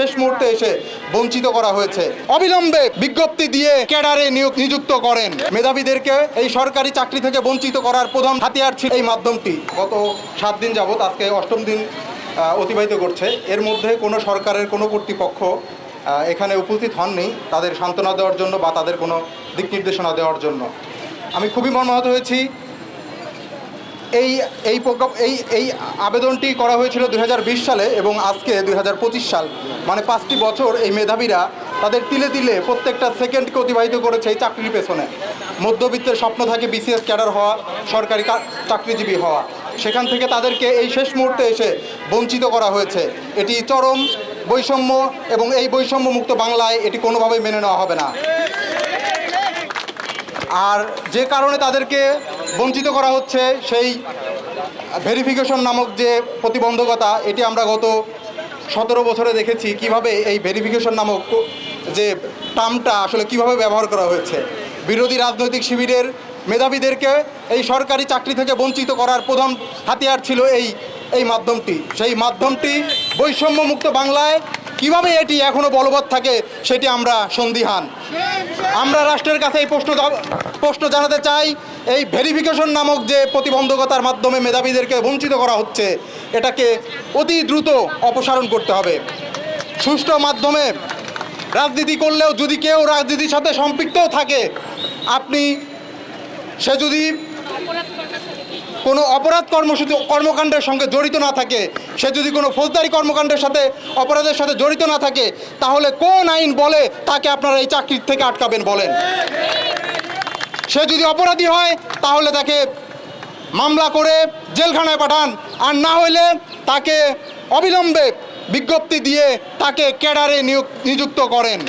শেষ মুহূর্তে এসে বঞ্চিত করা হয়েছে। অবিলম্বে বিজ্ঞপ্তি দিয়ে ক্যাডারে নিয়োগ নিযুক্ত করেন। মেধাবীদেরকে এই সরকারি চাকরি থেকে বঞ্চিত করার প্রধান হাতিয়ার ছিল এই মাধ্যমটি। গত সাত দিন যাবত আজকে অষ্টম দিন অতিবাহিত করছে। এর মধ্যে কোনো সরকারের কোনো কর্তৃপক্ষ এখানে উপস্থিত হননি তাদের সান্ত্বনা দেওয়ার জন্য বা তাদের কোনো দিক নির্দেশনা দেওয়ার জন্য। আমি খুবই মর্মাহত হয়েছি। এই এই এই এই আবেদনটি করা হয়েছিল দুই হাজার বিশ সালে এবং আজকে দু হাজার পঁচিশ সাল। মানে পাঁচটি বছর এই মেধাবীরা তাদের তিলে তিলে প্রত্যেকটা সেকেন্ডকে অতিবাহিত করেছে এই চাকরির পেছনে। মধ্যবিত্তের স্বপ্ন থাকে বিসিএস ক্যাডার হওয়া, সরকারি চাকরিজীবী হওয়া। সেখান থেকে তাদেরকে এই শেষ মুহূর্তে এসে বঞ্চিত করা হয়েছে। এটি চরম বৈষম্য এবং এই বৈষম্য মুক্ত বাংলায় এটি কোনোভাবেই মেনে নেওয়া হবে না। আর যে কারণে তাদেরকে বঞ্চিত করা হচ্ছে সেই ভেরিফিকেশন নামক যে প্রতিবন্ধকতা, এটি আমরা গত সতেরো বছরে দেখেছি কীভাবে এই ভেরিফিকেশন নামক যে টার্মটা আসলে কীভাবে ব্যবহার করা হয়েছে। বিরোধী রাজনৈতিক শিবিরের মেধাবীদেরকে এই সরকারি চাকরি থেকে বঞ্চিত করার প্রধান হাতিয়ার ছিল এই এই মাধ্যমটি। সেই মাধ্যমটি বৈষম্যমুক্ত বাংলায় কীভাবে এটি এখনও বলবৎ থাকে সেটি আমরা সন্দিহান। আমরা রাষ্ট্রের কাছে এই প্রশ্ন প্রশ্ন জানাতে চাই, এই ভেরিফিকেশন নামক যে প্রতিবন্ধকতার মাধ্যমে মেধাবীদেরকে বঞ্চিত করা হচ্ছে, এটাকে অতি দ্রুত অপসারণ করতে হবে। সুষ্ঠু মাধ্যমে রাজনীতি করলেও যদি কেউ রাজনীতির সাথে সম্পৃক্তও থাকে, আপনি সে যদি কোনো অপরাধ কর্মসূচি কর্মকাণ্ডের সঙ্গে জড়িত না থাকে, সে যদি কোনো ফৌজদারি কর্মকাণ্ডের সাথে, অপরাধের সাথে জড়িত না থাকে, তাহলে কোন আইন বলে তাকে আপনারা এই চাকরির থেকে আটকাবেন বলেন? সে যদি অপরাধী হয়, তাহলে তাকে মামলা করে জেলখানায় পাঠান, আর না হলে তাকে অবিলম্বে বিজ্ঞপ্তি দিয়ে তাকে ক্যাডারে নিযুক্ত করেন।